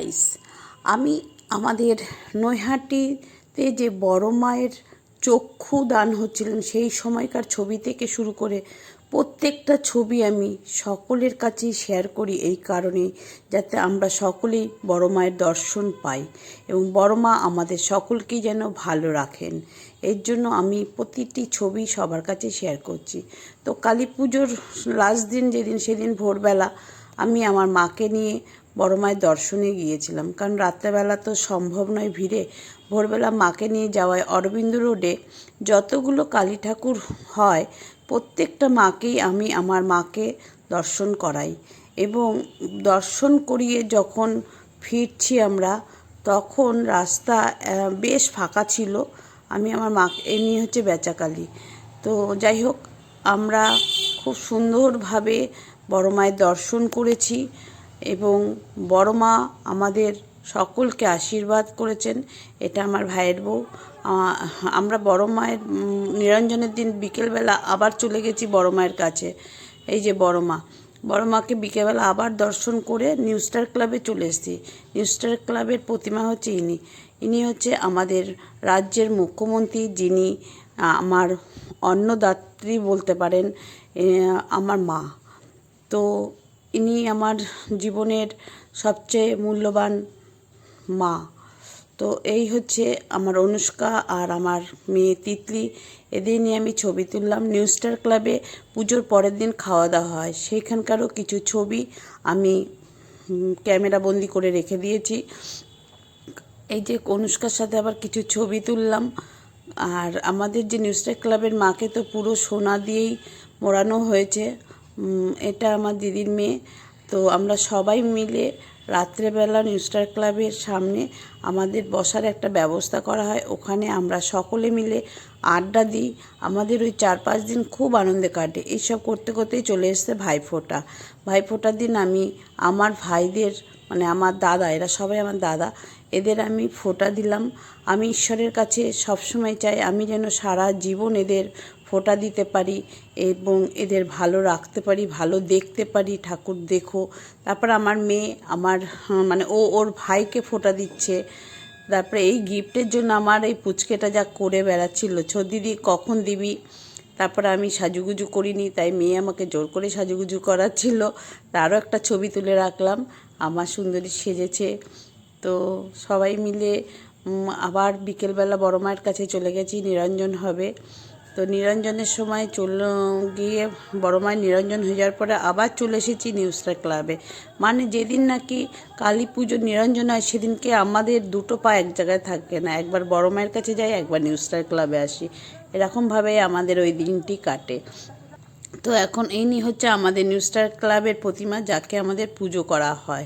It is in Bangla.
গাইস আমি আমাদের নৈহাটিতে যে বড় মায়ের চক্ষু দান হচ্ছিলেন, সেই সময়কার ছবি থেকে শুরু করে প্রত্যেকটা ছবি আমি সকলের কাছেই শেয়ার করি এই কারণে যাতে আমরা সকলেই বড় মায়ের দর্শন পাই এবং বড় মা আমাদের সকলকেই যেন ভালো রাখেন। এর জন্য আমি প্রতিটি ছবি সবার কাছে শেয়ার করছি। তো কালী পুজোর লাস্ট দিন যেদিন, সেদিন ভোরবেলা আমি আমার মাকে নিয়ে বড় মায়ের দর্শনে গিয়েছিলাম। কারণ রাত্রেবেলা তো সম্ভব নয় ভিড়ে। ভোরবেলা মাকে নিয়ে যাওয়ায় অরবিন্দ রোডে যতগুলো কালী ঠাকুর হয়, প্রত্যেকটা মাকেই আমি আমার মাকে দর্শন করাই। এবং দর্শন করিয়ে যখন ফিরছি আমরা, তখন রাস্তা বেশ ফাঁকা ছিল। আমি আমার মা এ নিয়ে হচ্ছে বেচাকালি। তো যাই হোক, আমরা খুব সুন্দরভাবে বড় মায়ের দর্শন করেছি। এবং বড় মা আমাদের সকলকে আশীর্বাদ করেছেন। এটা আমার ভাইয়ের বউ। আমরা বড় মায়ের নিরঞ্জনের দিন বিকেলবেলা আবার চলে গেছি বড় মায়ের কাছে। এই যে বড় মা। বড় মাকে বিকেলবেলা আবার দর্শন করে নিউ স্টার ক্লাবে চলে এসেছি। নিউ স্টার ক্লাবের প্রতিমা হচ্ছে ইনি। ইনি হচ্ছে আমাদের রাজ্যের মুখ্যমন্ত্রী, যিনি আমার অন্নদাত্রী বলতে পারেন আমার মা। তো ইনি আমার জীবনের সবচেয়ে মূল্যবান মা। তো এই হচ্ছে আমার অনুষ্কা আর আমার মেয়ে তিতলি। এদের নিয়ে আমি ছবি তুললাম। নিউ স্টার ক্লাবে পুজোর পরের দিন খাওয়া দাওয়া হয়। সেখানকারও কিছু ছবি আমি ক্যামেরা বন্দি করে রেখে দিয়েছি। এই যে অনুষ্কার সাথে আবার কিছু ছবি তুললাম। আর আমাদের যে নিউজটা ক্লাবের মাকে তো পুরো সোনা দিয়েই মোড়ানো হয়েছে। এটা আমার দিদির মেয়ে। তো আমরা সবাই মিলে রাত্রেবেলা নিউস্টার ক্লাবের সামনে আমাদের বসার একটা ব্যবস্থা করা হয়। ওখানে আমরা সকলে মিলে আড্ডা দিই। আমাদের ওই চার পাঁচ দিন খুব আনন্দে কাটে। এইসব করতে করতেই চলে এসছে ভাইফোঁটা। ভাইফোঁটার দিন আমি আমার ভাইদের মানে আমার দাদা, এরা সবাই আমার দাদা এদের আমি ফোঁটা দিলাম। আমি ঈশ্বরের কাছে সবসময় চাই আমি যেন সারা জীবন এদের ফোঁটা দিতে পারি এবং এদের ভালো রাখতে পারি ভালো দেখতে পারি ঠাকুর দেখো। তারপর আমার মেয়ে আমার হ্যাঁ, মানে ও ওর ভাইকে ফোঁটা দিচ্ছে। তারপরে এই গিফটের জন্য আমার এই পুচকেটা যা করে বেড়াচ্ছিল ছো দিদি কখন দিবি? তারপরে আমি সাজুগুজু করিনি তাই মেয়ে আমাকে জোর করে সাজুগুজু করাচ্ছিল। তারও একটা ছবি তুলে রাখলাম। আমার সুন্দরী সেজেছে। তো সবাই মিলে আবার বিকেলবেলা বড় মায়ের কাছে চলে গেছি, নিরঞ্জন হবে। তো নিরঞ্জনের সময় চল, গিয়ে বড় মায়ের নিরঞ্জন হয়ে যাওয়ার পরে আবার চলে এসেছি নিউ স্টার ক্লাবে। মানে যেদিন নাকি কালী পুজো নিরঞ্জন হয়, সেদিনকে আমাদের দুটো পা এক জায়গায় থাকে না। একবার বড় মায়ের কাছে যাই, একবার নিউ স্টার ক্লাবে আসি। এরকমভাবেই আমাদের ওই দিনটি কাটে। তো এখন এই নিয়ে হচ্ছে আমাদের নিউ স্টার ক্লাবের প্রতিমা, যাকে আমাদের পুজো করা হয়।